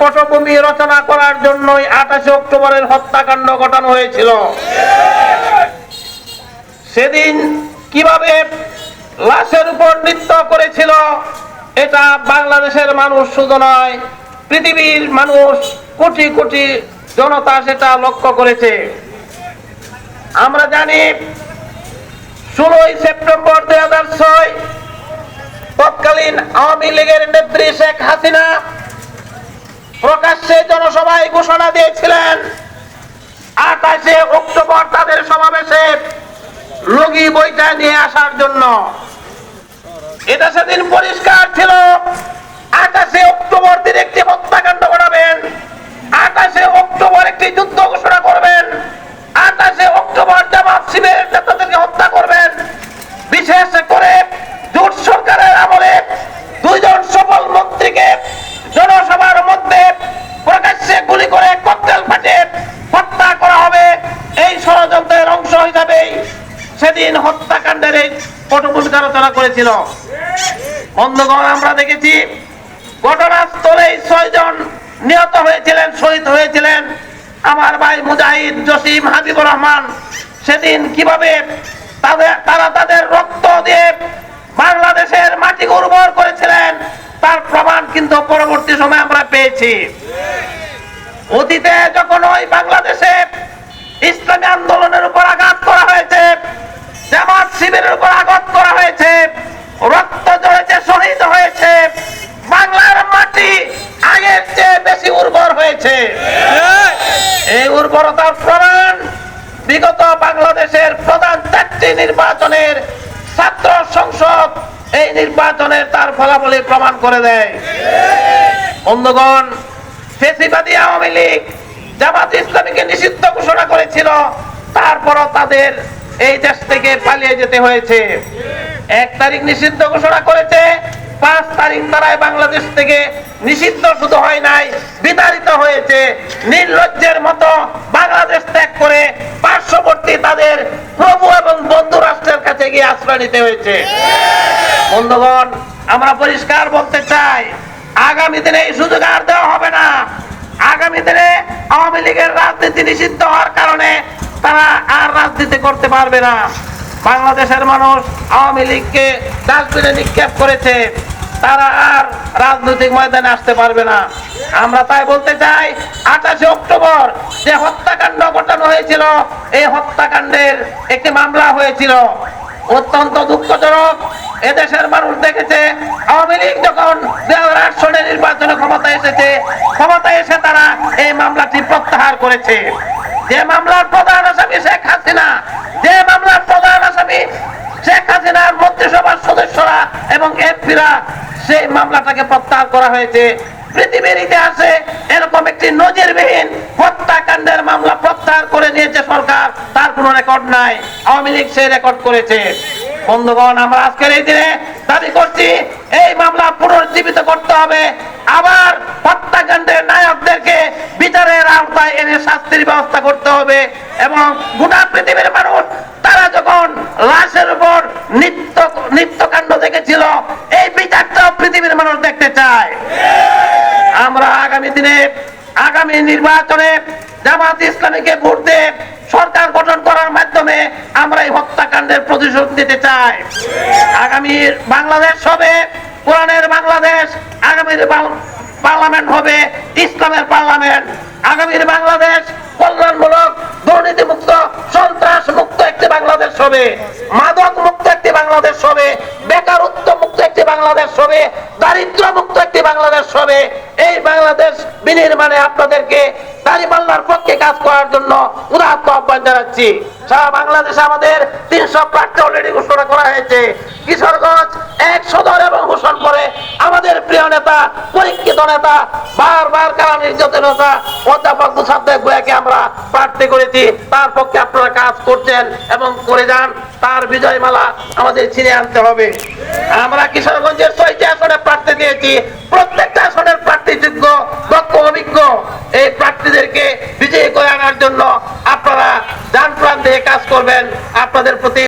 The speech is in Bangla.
পটভূমি রচনা করার আঠাশে অক্টোবরের হত্যাকাণ্ড ঘটানো হয়েছিল। সেদিন কীভাবে লাশের উপর নৃত্য করেছিল, এটা বাংলাদেশের মানুষ শুধু নয়, পৃথিবীর মানুষ, কোটি কোটি জনতা সেটা লক্ষ্য করেছে। আমরা জানি, ষোলোই সেপ্টেম্বর দুই হাজার ছয় তৎকালীন আওয়ামী লীগের নেত্রী শেখ হাসিনা প্রকাশ্যে জনসভায় ঘোষণা দিয়েছিলেন, আঠাশে অক্টোবর তাদের সমাবেশে রোগী বইটা নিয়ে আসার জন্য। এটা সেদিন পরিষ্কার ছিল, আঠাশে অক্টোবর দিন একটি হত্যাকাণ্ড ঘটাবেন সেদিন হত্যাকাণ্ডের এই পটভূমিকা আলোচনা করেছিল। বন্ধুগণ, আমরা দেখেছি ঘটনাস্থলেই ছয়জন নিহত হয়েছিলেন, শহীদ হয়েছিলেন। আমার ভাই মুজাহিদ জসিম হাবিবুর রহমান সেদিন কীভাবে তারা তাদের রক্ত দিয়ে বাংলাদেশের মাটি উর্বর করেছিলেন, তার প্রমাণ কিন্তু পরবর্তী সময় আমরা পেয়েছি। অতীতে যখন ওই বাংলাদেশে ইসলামী আন্দোলনের উপর আঘাত করা হয়েছে জামাত শিবিরের উপর আঘাত করা হয়েছে রক্ত ঝরেছে শহীদ হয়েছে বাংলার মাটি আগের চেয়ে বেশি উর্বর হয়েছে এই উর্বরতার প্রমাণ বিগত বাংলাদেশের প্রধান চারটি নির্বাচনের ছাত্র সংসদ এই নির্বাচনের তার ফলাফলে প্রমাণ করে দেয়। বন্ধুগণ, ফেসিবাদী আওয়ামী লীগ জামাত ইসলামীকে নিষিদ্ধ ঘোষণা করেছিল, তারপরও তাদের এই দেশ থেকে পালিয়ে যেতে হয়েছে। এক তারিখ নিষিদ্ধ ঘোষণা করেছে, পাঁচ তারিখ তারাই বাংলাদেশ থেকে নিষিদ্ধ শুধু হয় নাই, বিতাড়িত হয়েছে। নির্লজ্জের মতো বাংলাদেশ ত্যাগ করে পার্শ্ববর্তী তাদের প্রভু এবং বন্ধু রাষ্ট্রের কাছে গিয়ে আশ্রয় নিতে হয়েছে। বন্ধুগণ, আমরা পরিষ্কার বলতে চাই, আগামী দিনে এই সুযোগ আর দেওয়া হবে না। আগামী দিনে আওয়ামী লীগের রাজনীতি নিষিদ্ধ হওয়ার কারণে তারা আর রাজনীতি করতে পারবে না। বাংলাদেশের মানুষ আওয়ামী লীগকে ডাস্টবিনে নিক্ষেপ করেছে, তারা আর রাজনৈতিক ময়দানে আসতে পারবে না। আমরা তাই বলতে চাই, আঠাশে অক্টোবর যে হত্যাকাণ্ড ঘটানো হয়েছিল, এই হত্যাকাণ্ডের একটি মামলা হয়েছিল। অত্যন্ত দুঃখজনক, এদেশের মানুষ দেখেছে, আওয়ামী লীগ যখন দুই হাজার আট সনের নির্বাচনে ক্ষমতা এসেছে ক্ষমতা এসে তারা এই মামলাটি প্রত্যাহার করেছে। যে মামলার প্রধান আসামি শেখ হাসিনা, যে মামলার প্রধান আসামি শেখ হাসিনার মন্ত্রিসভার সদস্যরা এবং এমপিরা, সেই মামলাটাকে প্রত্যাহার করা হয়েছে। পুনর্জীবিত করতে হবে। আবার হত্যাকাণ্ডের নায়কদেরকে বিচারের আওতায় এনে শাস্তির ব্যবস্থা করতে হবে এবং গোটা পৃথিবীর মানুষ, তারা যখন লাশের উপর নিত্য নিত্যকাণ্ড দেখেছিল, এই বিচারটাও পৃথিবীর মানুষ দেখতে চায়। আগামী দিনে, আগামী নির্বাচনে জামাত ইসলামীকে ভোট দিয়ে সরকার গঠন করার মাধ্যমে আমরা এই হত্যাকাণ্ডের প্রতিশোধ নিতে চাই। আগামী বাংলাদেশ হবে, কোরআনের বাংলাদেশ আগামীর পার্লামেন্ট হবে, ইসলামের পার্লামেন্ট। আগামীর বাংলাদেশ কল্যাণমূলক দুর্নীতি মুক্ত সন্ত্রাস মুক্ত একটি বাংলাদেশ হবে, মাদক মুক্ত একটি বাংলাদেশ হবে বাংলাদেশ হবে দারিদ্র মুক্ত একটি বাংলাদেশ হবে। এই বাংলাদেশ বিনির্মাণে আপনাদেরকে পক্ষে কাজ করার জন্য উদাহরণ আহ্বান জানাচ্ছি। সারা বাংলাদেশে আমাদের তিনশো প্রার্থী অলরেডি ঘোষণা করা হয়েছে। কিশোরগঞ্জ, এক সদর এবং ঘোষণ করে আমাদের প্রিয় নেতা, পরীক্ষিত নেতা বারবার কারা নির্যাতন নেতা অধ্যাপক মুসাদ্দেক গোয়াকে আমরা প্রার্থী করেছি। তার পক্ষে আপনারা কাজ করছেন এবং করে যান। তার বিজয় মালা আমাদের ছিঁড়ে আনতে হবে। আমরা কিশোরগঞ্জের ছয়টি আসনে প্রার্থী দিয়েছি। প্রত্যেকটা আসনের প্রার্থী যোগ্য দক্ষ, অভিজ্ঞ। এই প্রার্থীদেরকে বিজয়ী করে আনার জন্য আপনারা যান প্রাণ দিয়ে কাজ করবেন। আপনাদের প্রতি